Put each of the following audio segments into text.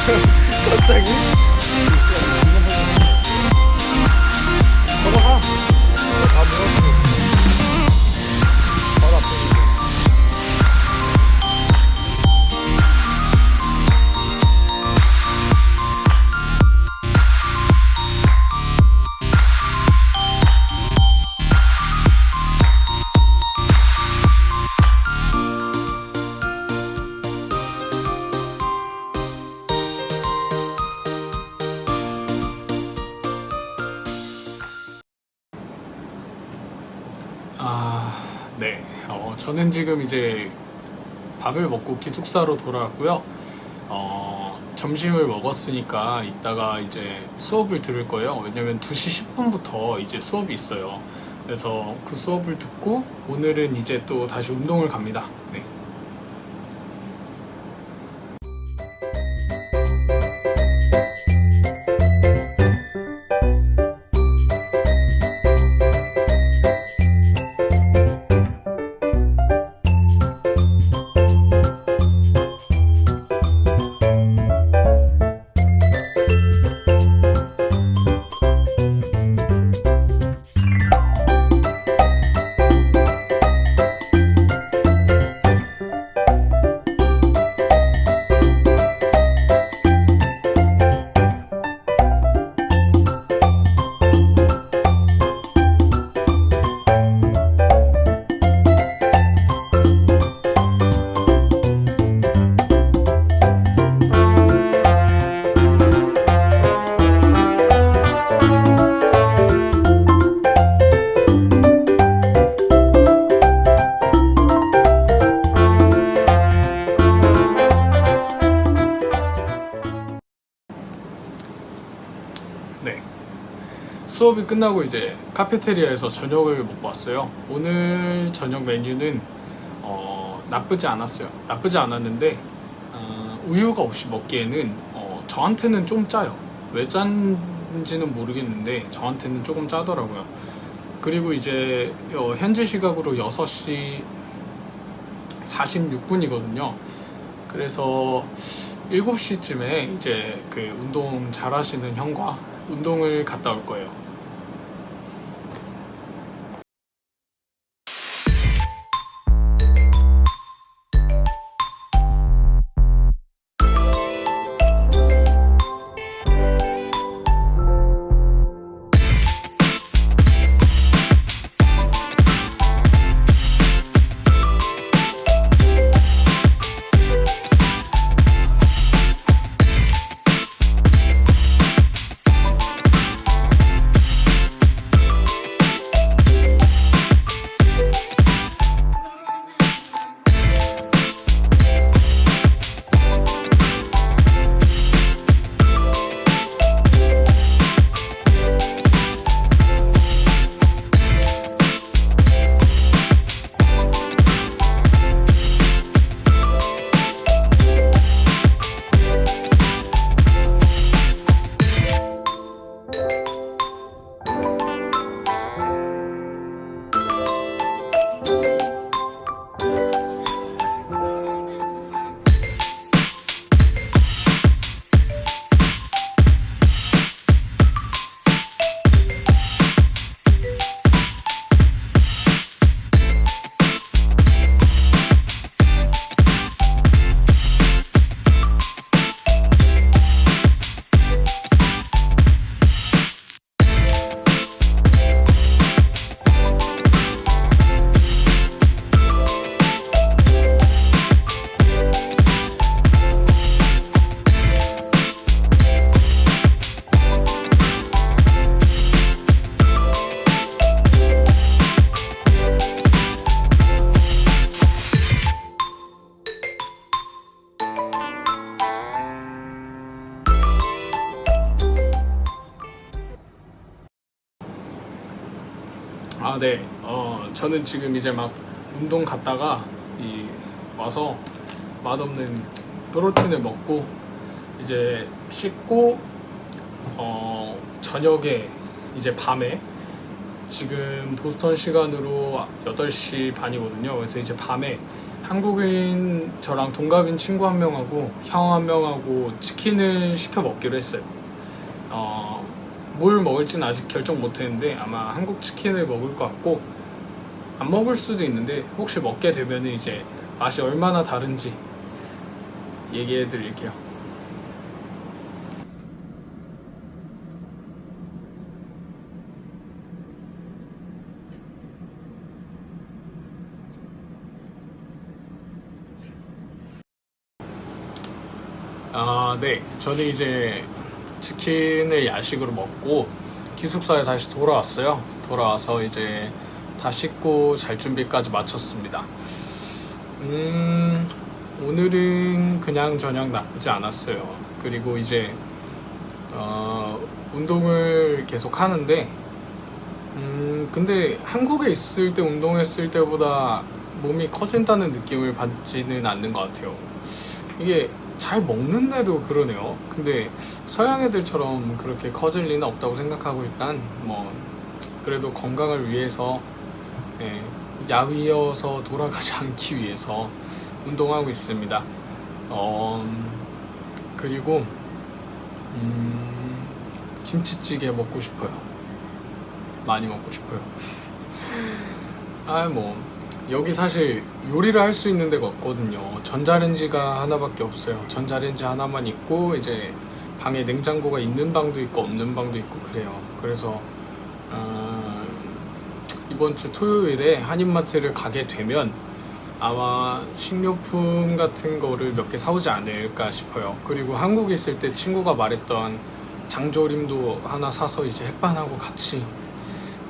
Dlaczego? 아, 네. 어, 저는 지금 이제 밥을 먹고 기숙사로 돌아왔고요. 어, 점심을 먹었으니까 이따가 이제 수업을 들을 거예요. 왜냐면 2시 10분부터 이제 수업이 있어요. 그래서 그 수업을 듣고 오늘은 이제 또 다시 운동을 갑니다. 네. 수업이 끝나고 이제 카페테리아에서 저녁을 먹고 왔어요. 오늘 저녁 메뉴는 어, 나쁘지 않았어요. 나쁘지 않았는데 어, 우유가 없이 먹기에는 어, 저한테는 좀 짜요. 왜 짠지는 모르겠는데 저한테는 조금 짜더라고요. 그리고 이제 어, 현지 시각으로 6시 46분이거든요. 그래서 7시쯤에 이제 그 운동 잘 하시는 형과 운동을 갔다 올 거예요. 아, 네. 어, 저는 지금 이제 막 운동 갔다가 이 와서 맛없는 프로틴을 먹고 이제 씻고 어, 저녁에 이제 밤에 지금 보스턴 시간으로 8시 반이거든요. 그래서 이제 밤에 한국인 저랑 동갑인 친구 한 명하고 형 한 명하고 치킨을 시켜 먹기로 했어요. 어, 뭘 먹을지는 아직 결정 못 했는데 아마 한국 치킨을 먹을 것 같고 안 먹을 수도 있는데 혹시 먹게 되면 이제 맛이 얼마나 다른지 얘기해 드릴게요. 아, 네. 저는 이제 치킨을 야식으로 먹고 기숙사에 다시 돌아왔어요. 돌아와서 이제 다 씻고 잘 준비까지 마쳤습니다. 음, 오늘은 그냥 저녁 나쁘지 않았어요. 그리고 이제 어, 운동을 계속 하는데 음, 근데 한국에 있을 때 운동했을 때보다 몸이 커진다는 느낌을 받지는 않는 것 같아요. 이게 잘 먹는데도 그러네요. 근데 서양 애들처럼 그렇게 커질 리는 없다고 생각하고 일단 뭐 그래도 건강을 위해서 예, 야위어서 돌아가지 않기 위해서 운동하고 있습니다. 어, 그리고 음, 김치찌개 먹고 싶어요. 많이 먹고 싶어요. 아, 뭐, 여기 사실 요리를 할 수 있는 데가 없거든요. 전자레인지가 하나밖에 없어요. 전자레인지 하나만 있고, 이제 방에 냉장고가 있는 방도 있고, 없는 방도 있고, 그래요. 그래서, 어, 이번 주 토요일에 한인마트를 가게 되면 아마 식료품 같은 거를 몇 개 사오지 않을까 싶어요. 그리고 한국에 있을 때 친구가 말했던 장조림도 하나 사서 이제 햇반하고 같이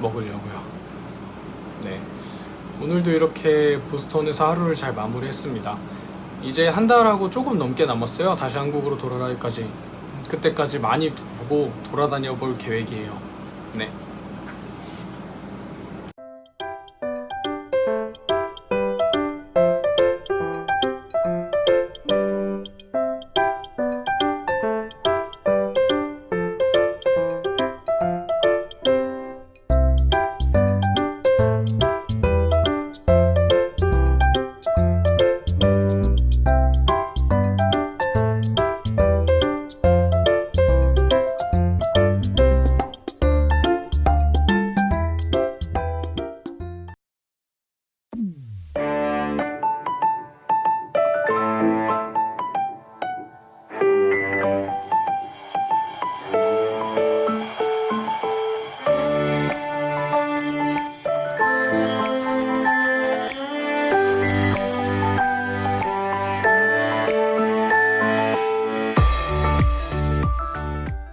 먹으려고요. 네. 오늘도 이렇게 보스턴에서 하루를 잘 마무리했습니다. 이제 한 달하고 조금 넘게 남았어요. 다시 한국으로 돌아가기까지. 그때까지 많이 보고 돌아다녀 볼 계획이에요. 네.